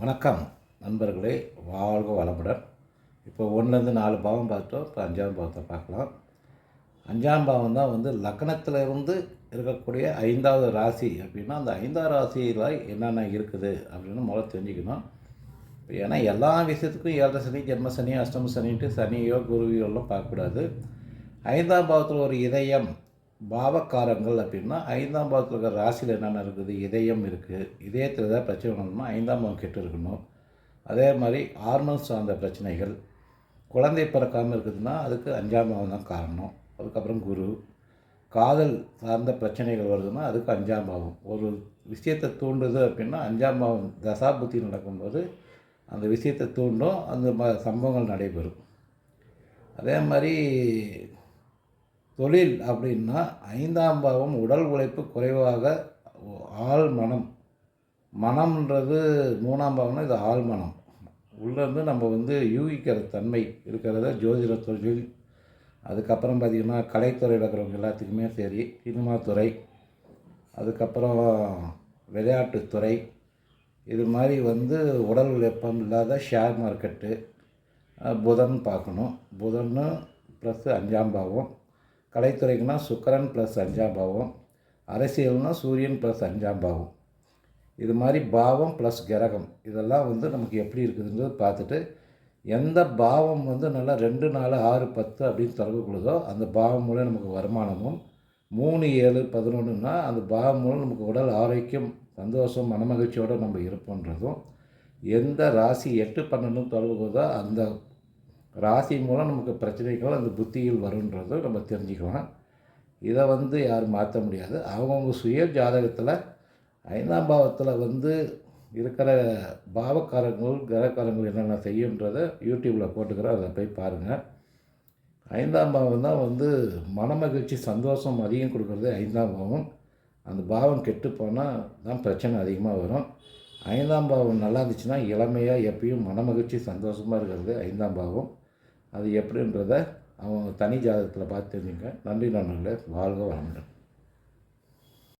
வணக்கம் நண்பர்களே வாழ்க வளமுடன். இப்போ ஒன்றுலேருந்து நாலு பாவம் பார்த்தோம் இப்போ அஞ்சாம் பாவத்தை பார்க்கலாம். அஞ்சாம் பாவம் தான் வந்து லக்னத்தில் இருந்து இருக்கக்கூடிய ஐந்தாவது ராசி அப்படின்னா அந்த ஐந்தாவது ராசியில் என்னென்ன இருக்குது அப்படின்னு முதல்ல தெரிஞ்சுக்கணும். இப்போ ஏன்னா எல்லா விஷயத்துக்கும் ஏழரை சனி ஜென்ம சனி அஷ்டம சனின்ட்டு சனியோ குருவியோ எல்லாம் பார்க்கக்கூடாது. ஐந்தாம் பாவத்தில் ஒரு இதயம் பாவக்காரங்கள் அப்படின்னா ஐந்தாம் பாவத்தில் இருக்கிற ராசியில் என்னென்ன இருக்குது? இதயம் இருக்குது இதயத்தில் ஏதாவது பிரச்சனை வரணும்னா ஐந்தாம் பாவம் கெட்டு இருக்கணும். அதே மாதிரி ஹார்மோன் சார்ந்த பிரச்சனைகள். குழந்தை பிறக்காமல் இருக்குதுன்னா அதுக்கு அஞ்சாம் பாவம் தான் காரணம். அதுக்கப்புறம் குரு. காதல் சார்ந்த பிரச்சனைகள் வருதுன்னா அதுக்கு அஞ்சாம் பாவம். ஒரு விஷயத்தை தூண்டுது அப்படின்னா அஞ்சாம் பாவம் தசாபுத்தி நடக்கும்போது அந்த விஷயத்தை தூண்டும் அந்த ம சம்பவங்கள் நடைபெறும். அதே மாதிரி தொழில் அப்படின்னா ஐந்தாம் பாவம் உடல் உழைப்பு குறைவாக ஆள் மனம் மனம்ன்றது மூணாம் பாவம்னா இது ஆள் மனம் உள்ளேருந்து நம்ம வந்து யூகிக்கிற தன்மை இருக்கிறத ஜோதிட தொழில் அதுக்கப்புறம் பார்த்திங்கன்னா கலைத்துறையில் இருக்கிறவங்க எல்லாத்துக்குமே சரி சினிமா துறை அதுக்கப்புறம் விளையாட்டுத்துறை இது மாதிரி வந்து உடல் உழைப்பம் இல்லாத ஷேர் மார்க்கெட்டு புதன் பார்க்கணும். புதன் ப்ளஸ் அஞ்சாம் பாவம். கலைத்துறைக்குனா சுக்கரன் ப்ளஸ் அஞ்சாம் பாவம் அரசியல்னால் சூரியன் ப்ளஸ் அஞ்சாம் பாவம். இது மாதிரி பாவம் ப்ளஸ் கிரகம் இதெல்லாம் வந்து நமக்கு எப்படி இருக்குதுன்றது பார்த்துட்டு எந்த பாவம் வந்து நல்லா ரெண்டு நாலு ஆறு பத்து அப்படின்னு தொடர்பு அந்த பாவம் மூலம் நமக்கு வருமானமும் மூணு ஏழு பதினொன்றுனா அந்த பாவம் மூலம் நமக்கு உடல் ஆரோக்கியம் சந்தோஷம் மனமகிழ்ச்சியோடு நம்ம இருப்போன்றதும் எந்த ராசி எட்டு பன்னெண்டும் தொடர்பு கொள்ளுதோ அந்த ராசி மூலம் நமக்கு பிரச்சனைகள் அந்த புத்தியில் வருன்றதும் நம்ம தெரிஞ்சுக்கலாம். இதை வந்து யாரும் மாற்ற முடியாது. அவங்கவுங்க சுய ஜாதகத்தில் ஐந்தாம் பாவத்தில் வந்து இருக்கிற பாவக்காரங்கள் கிரகக்காரங்கள் என்னென்ன செய்யுன்றதை யூடியூப்பில் போட்டுக்கிறோம் அதை போய் பாருங்கள் ஐந்தாம் பாவம் தான் வந்து மனமகிழ்ச்சி சந்தோஷம் அதிகம் கொடுக்குறது ஐந்தாம் பாவம். அந்த பாவம் கெட்டு போனால் தான் பிரச்சனை அதிகமாக வரும். ஐந்தாம் பாவம் நல்லா இருந்துச்சுன்னா இளமையாக எப்பயும் மனமகிழ்ச்சி சந்தோஷமாக இருக்கிறது ஐந்தாம் பாவம். அது எப்படின்றத அவங்க தனி ஜாதகத்தில் பார்த்து தெரிஞ்சுங்க. நன்றி நண்பர்களே. வாழ்க வளமுடன்.